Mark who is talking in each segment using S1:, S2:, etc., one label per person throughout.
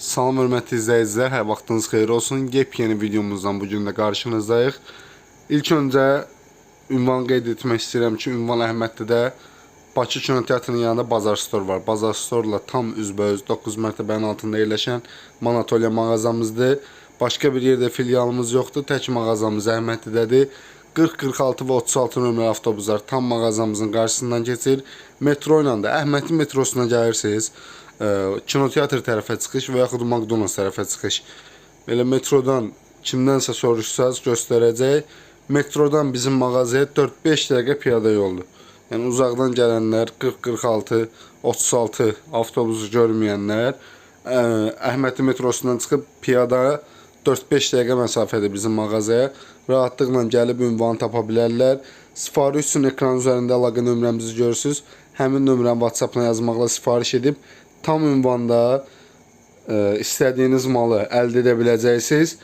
S1: Salam hörmətli izləyicilər, hər vaxtınız xeyir olsun. Yepyeni videomuzdan bu gün də qarşınızdayıq. İlk öncə ünvan qeyd etmək istəyirəm ki, ünvan Əhmədlidə Bakı Kino Teatrının yanında Bazar Store var. Bazar Store-la tam üzbəüz 9 mərtəbənin altında yerləşən Manatolya mağazamızdır. Başqa bir yerdə filialımız yoxdur, tək mağazamız Əhmədlidədir. 40, 46 və 36 nömrəli avtobuslar tam mağazamızın qarşısından keçir. Metro ilə də Əhmədli metrosuna gəlirsiniz. E, Kinoteatr tərəfə çıxış və yaxud McDonald's tərəfə çıxış. Belə metrodan kimdənsə soruşsanız göstərəcək. Metrodan bizim mağazaya 4-5 dəqiqə piyada yoldur. Yəni uzaqdan gələnlər 40-46, 36 avtobusu görməyənlər ə, Əhmədli metrosundan çıxıb piyada 4-5 dəqiqə məsafədir bizim mağazaya. Rahatlıqla gəlib ünvanı tapa bilərlər. Sifariş üçün ekran üzərində əlaqə nömrəmizi görürsüz. Həmin nömrəni WhatsApp-la yazmaqla sifariş edib tam ünvanda ə, istədiyiniz malı əldə edə biləcəksiniz.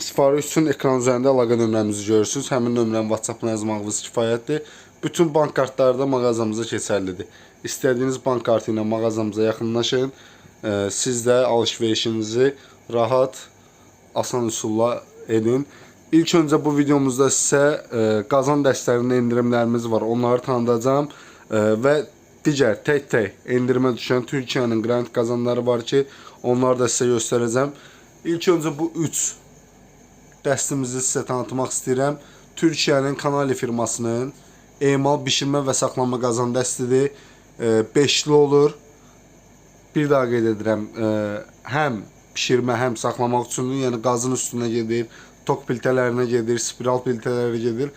S1: Sifariş üçün ekran üzərində əlaqə nömrəmizi görürsüz. Həmin nömrəni WhatsApp-la yazmağınız kifayətdir. Bütün bank kartları da mağazamıza keçərlidir. İstədiyiniz bank kartı ilə mağazamıza yaxınlaşın. Ə, Siz də alış-verişinizi rahat, asan üsulla edin. İlk öncə bu videomuzda sizə ə, qazan dəstlərində endirimlərimiz var. Onları tanıdacağam ə, və digər tək-tək endirimə düşən Türkiyənin qrant qazanları var ki, onları da sizə göstərəcəm. İlk öncə bu 3 dəstimizi sizə tanıtmaq istəyirəm. Türkiyənin Kanali firmasının emal bişirmə və saxlama qazan dəstidir. 5-li olur. Bir daha qeyd edirəm, e, həm bişirmə, həm saxlamaq üçün, yəni qazın üstünə gedir, tok piltələrinə gedir, spiral piltələrə gedir.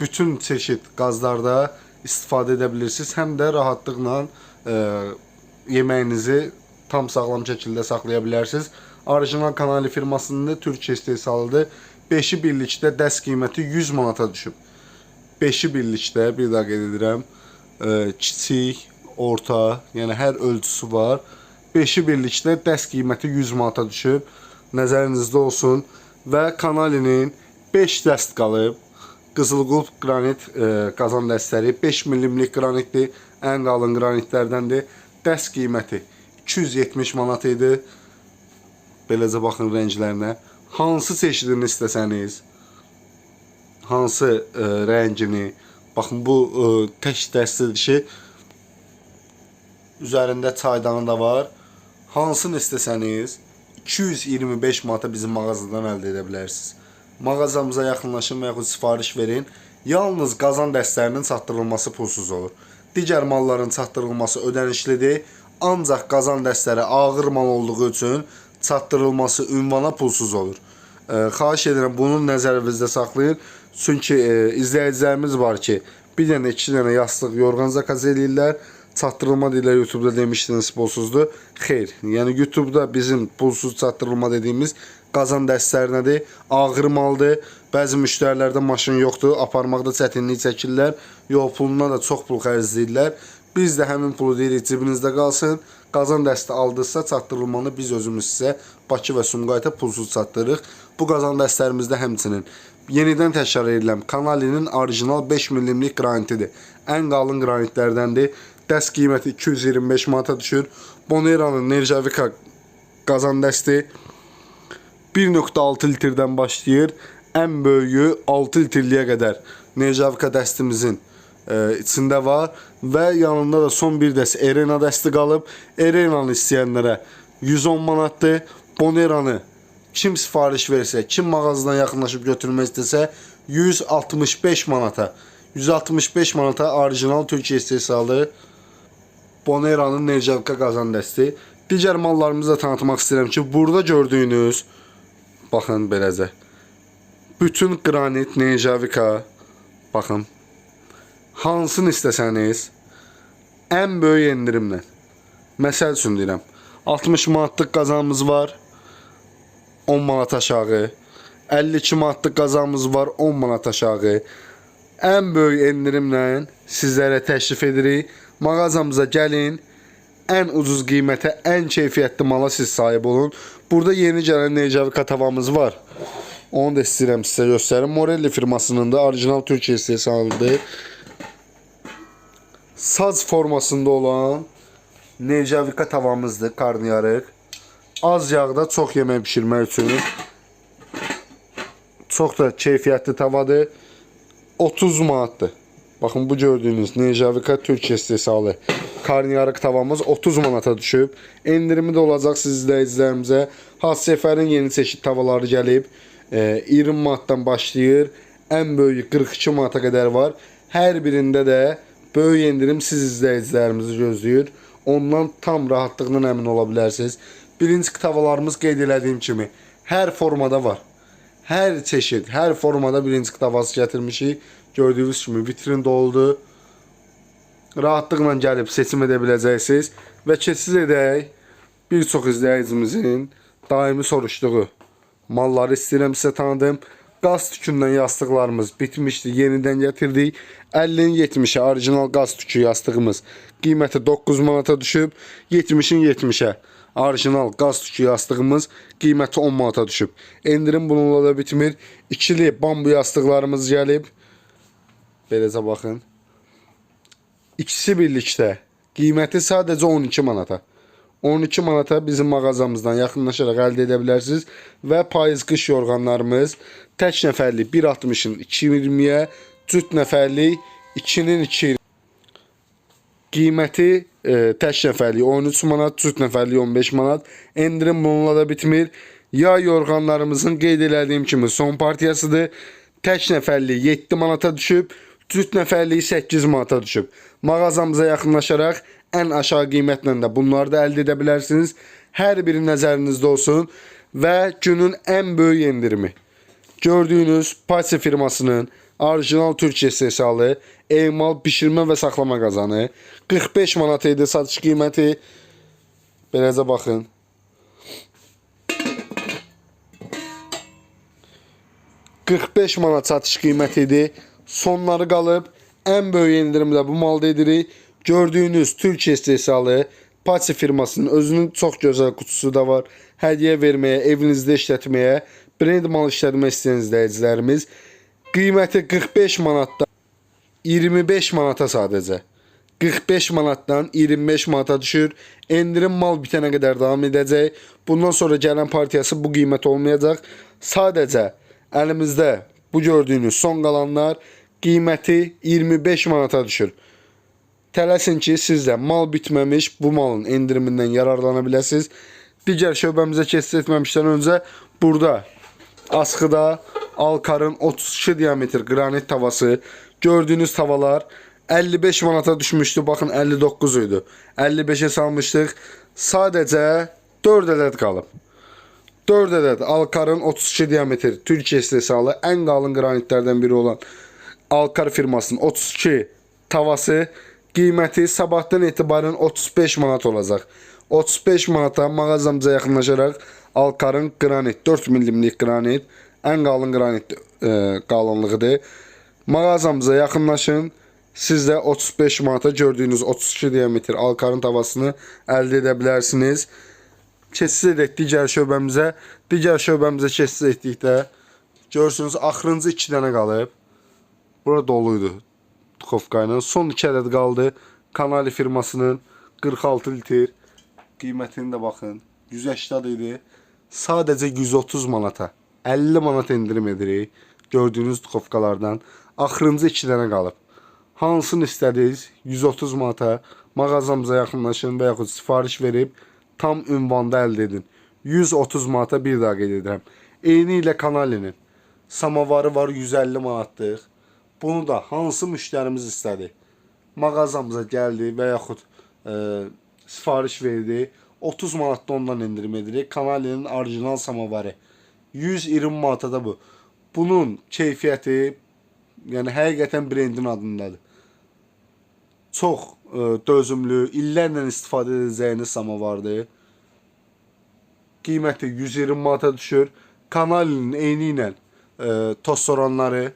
S1: Bütün çeşid qazlarda istifadə edə bilirsiniz. Həm də rahatlıqla e, yeməyinizi tam sağlam şəkildə saxlaya bilərsiniz. Orijinal Kanali firmasının Türkiyə istehsalıdır. 5-i birlikdə dəst qiyməti 100 manata düşüb. 5-i birlikdə bir daha qeyd edirəm. e, kiçik, orta, yəni hər ölçüsü var. 5-i birlikdə dəst qiyməti 100 manata düşüb. Nəzərinizdə olsun və Kanalinin 5 dəst qalıb. Qızılqulp qranit e, qazan dəstləri 5 mm qranitdir. Ən qalın qranitlərdəndir. Dəst qiyməti 270 manat idi. Beləcə baxın rənglərinə. Hansı çeşidini istəsəniz, hansı e, rəngini, baxın bu e, tək dəstədir ki, üzərində çaydanı da var. Hansını istəsəniz 225 manata bizim mağazadan əldə edə bilərsiniz. Mağazamıza yaxınlaşın və yaxud sifariş verin. Yalnız qazan dəstlərinin çatdırılması pulsuz olur. Digər malların çatdırılması ödənişlidir. Ancaq qazan dəstləri ağır mal olduğu üçün çatdırılması ünvana pulsuz olur. E, xahiş edirəm bunu nəzərinizdə saxlayın. Çünki e, izləyicilərimiz var ki, bir dənə, iki dənə yastıq, yorğan zakaz eləyirlər. Çatdırılma deyirlər YouTube-da demişdiniz pulsuzdur. Xeyr, yəni YouTube-da bizim pulsuz çatdırılma dediyimiz qazan dəstlərinədir. Ağır maldır. Bəzi müştərilərdə maşın yoxdur, aparmaqda çətinlik çəkirlər. Yol puluna da çox pul xərcləyirlər. Biz də həmin pulu deyirik cibinizdə qalsın. Qazan dəsti aldısa çatdırılmanı biz özümüz sizə Bakı və Sumqayıta pulsuz çatdırırıq. Bu qazan dəstlərimizdə həmçinin Yenidən təkrar edirəm. Kanalinin orijinal 5 mm qranitidir. Ən qalın qranitlərdəndir. Dəst qiyməti 225 manata düşür. Boneranın Nerjavika qazan dəsti 1.6 litrdən başlayır. Ən böyüyü 6 litrliyə qədər Nerjavika dəstimizin e, içində var və yanında da son bir dəst Erena dəsti qalıb. Erenanı istəyənlərə 110 manatdır. Boneranı kim sifariş versə, kim mağazadan yaxınlaşıb götürmək istəsə 165 manata. 165 manata orijinal Türkiyə istehsalı Boneranın Nerjavika qazan dəsti. Digər mallarımızı da tanıtmaq istəyirəm ki, burada gördüyünüz baxın beləcə. Bütün qranit Nerjavika baxın. Hansını istəsəniz ən böyük endirimlə. Məsəl üçün deyirəm. 60 manatlıq qazanımız var. 10 manat aşağı. 52 manatlıq qazanımız var 10 manat aşağı. Ən böyük endirimlə sizlərə təklif edirik. Mağazamıza gəlin. Ən ucuz qiymətə, ən keyfiyyətli mala siz sahib olun. Burada yeni gələn Necavika tavamız var. Onu da istəyirəm sizə göstərim. Morelli firmasının da orijinal Türkiyə istehsalıdır. Saz formasında olan Necavika tavamızdır, karnıyarıq. Az yağda çox yemək bişirmək üçün çox da keyfiyyətli tavadır. 30 manatdır. Baxın bu gördüyünüz Nejavika Türkiyə istehsalı karnıyarık tavamız 30 manata düşüb. Endirimi də olacaq siz izləyicilərimizə. Hasseferin yeni çeşid tavaları gəlib. E, 20 manatdan başlayır. Ən böyüyü 42 manata qədər var. Hər birində də böyük endirim siz izləyicilərimizi gözləyir. Ondan tam rahatlıqla əmin ola bilərsiniz. Birinci tavalarımız qeyd elədiyim kimi hər formada var. Hər çeşid, hər formada birinci tavası gətirmişik. Gördüyünüz kimi vitrin doludur. Rahatlıqla gəlib seçim edə biləcəksiniz və keçid edək bir çox izləyicimizin daimi soruşduğu malları istəyirəm sizə tanıdım. Qaz tükündən yastıqlarımız bitmişdi, yenidən gətirdik. 50-nin 70-ə orijinal qaz tükü yastığımız qiyməti 9 manata düşüb. 70-in 70-ə orijinal qaz tükü yastığımız qiyməti 10 manata düşüb. Endirim bununla da bitmir. İkili bambu yastıqlarımız gəlib. Beləcə baxın. İkisi birlikdə qiyməti sadəcə 12 manata. 12 manata bizim mağazamızdan yaxınlaşaraq əldə edə bilərsiniz və payız qış yorğanlarımız tək nəfərlik 1.60-ın 2.20-yə, cüt nəfərlik 2-nin 2 qiyməti e, tək nəfərlik 13 manat, cüt nəfərlik 15 manat. Endirim bununla da bitmir. Yay yorğanlarımızın qeyd elədiyim kimi son partiyasıdır. Tək nəfərlik 7 manata düşüb, cüt nəfərlik 8 manata düşüb. Mağazamıza yaxınlaşaraq ən aşağı qiymətlə də bunları da əldə edə bilərsiniz. Hər biri nəzərinizdə olsun və günün ən böyük endirimi. Gördüyünüz Pasi firmasının orijinal Türkiyə istehsalı emal bişirmə və saxlama qazanı 45 manat idi satış qiyməti. Beləcə baxın. ...45 manat satış qiyməti idi. Sonları qalıb. Ən böyük endirimdə bu malda edirik. Gördüyünüz Türkiyə istehsalı Pati firmasının özünün çox gözəl qutusu da var. Hədiyyə verməyə, evinizdə işlətməyə, brend mal işlətmək istəyən izləyicilərimiz qiyməti 45 manatdan 25 manata sadəcə. 45 manatdan 25 manata düşür. Endirim mal bitənə qədər davam edəcək. Bundan sonra gələn partiyası bu qiymət olmayacaq. Sadəcə əlimizdə bu gördüyünüz son qalanlar qiyməti 25 manata düşür. Tələsin ki, siz də mal bitməmiş bu malın endirimindən yararlana biləsiniz. Digər şöbəmizə keçid etməmişdən öncə burada askıda Alkar'ın 32 diametr granit tavası gördüğünüz tavalar 55 manata düşmüştü. Bakın 59 idi. 55'e salmışdıq. Sadəcə 4 ədəd qalıb. 4 ədəd Alkar'ın 32 diametr Türkiyə istehsalı ən qalın qranitlərdən biri olan Alkar firmasının 32 tavası qiyməti sabahdan etibarən 35 manat olacaq. 35 manata mağazamıza yaxınlaşaraq Alkar'ın qranit 4 mm qranit ən qalın qranit e. Mağazamıza yaxınlaşın. Siz də 35 manata gördüyünüz 32 diametr Alkar'ın tavasını əldə edə bilərsiniz. Keçid edək digər şöbəmizə. Digər şöbəmizə keçid etdikdə görürsünüz axırıncı 2 dənə qalıb. Bura doluydu Tuxovka ilə. Son 2 ədəd qaldı. Kanali firmasının 46 litr. Qiymətini də baxın. 180 idi. Sadəcə 130 manata. 50 manat endirim edirik. Gördüyünüz Tuxovkalardan. Axırıncı 2 dənə qalıb. Hansını istədiniz? 130 manata mağazamıza yaxınlaşın və yaxud sifariş verib tam ünvanda əldə edin. 130 manata bir daha qeyd edirəm. Eyni ilə kanalinin samavarı var 150 manatlıq. Bunu da hansı müştərimiz istədi? Mağazamıza gəldi və yaxud e, sifariş verdi. 30 manatda ondan endirim edirik. Kanalinin orijinal samavarı 120 manata da bu. Bunun keyfiyyəti yəni həqiqətən brendin adındadır. Çox e, dözümlü, illərlə istifadə edəcəyiniz samavardır. Qiyməti 120 manata düşür. Kanalinin eyni ilə e, tost soranları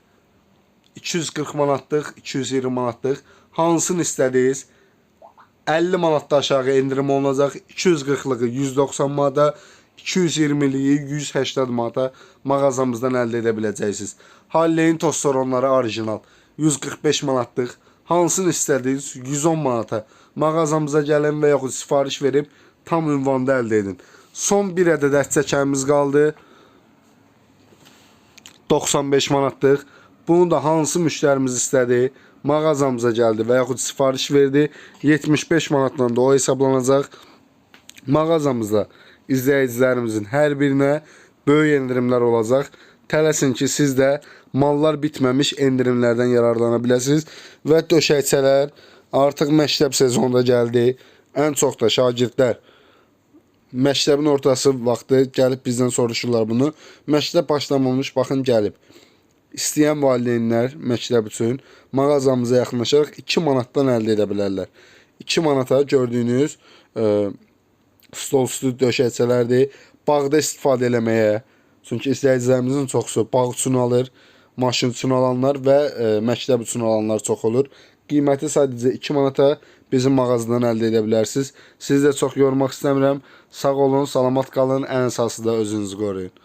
S1: 240 manatlıq, 220 manatlıq hansını istədiniz? 50 manatdan aşağı endirim olunacaq. 240-lığı 190 manata, 220-liyi 180 manata mağazamızdan əldə edə biləcəksiniz. Halleyin tost soranları orijinal 145 manatlıq. Hansını istədiniz? 110 manata. Mağazamıza gəlin və yaxud sifariş verib tam ünvanda əldə edin. Son bir ədəd ət çəkərimiz qaldı. 95 manatlıq. Bunu da hansı müştərimiz istədi, mağazamıza gəldi və yaxud sifariş verdi. 75 manatla da o hesablanacaq. Mağazamızda izləyicilərimizin hər birinə böyük endirimlər olacaq. Tələsin ki, siz də mallar bitməmiş endirimlərdən yararlana biləsiniz və döşəkçələr artıq məktəb sezonunda gəldi. Ən çox da şagirdlər məktəbin ortası vaxtı gəlib bizdən soruşurlar bunu. Məktəb başlamamış, baxın gəlib. İstəyən valideynlər məktəb üçün mağazamıza yaxınlaşaraq 2 manatdan əldə edə bilərlər. 2 manata gördüyünüz e, stol üstü döşəkçələrdir. Bağda istifadə eləməyə, çünki izləyicilərimizin çoxusu bağ üçün alır, maşın üçün alanlar və e, məktəb üçün alanlar çox olur. Qiyməti sadəcə 2 manata bizim mağazadan əldə edə bilərsiniz. Sizi də çox yormaq istəmirəm. Sağ olun, salamat qalın. Ən əsası da özünüzü qoruyun.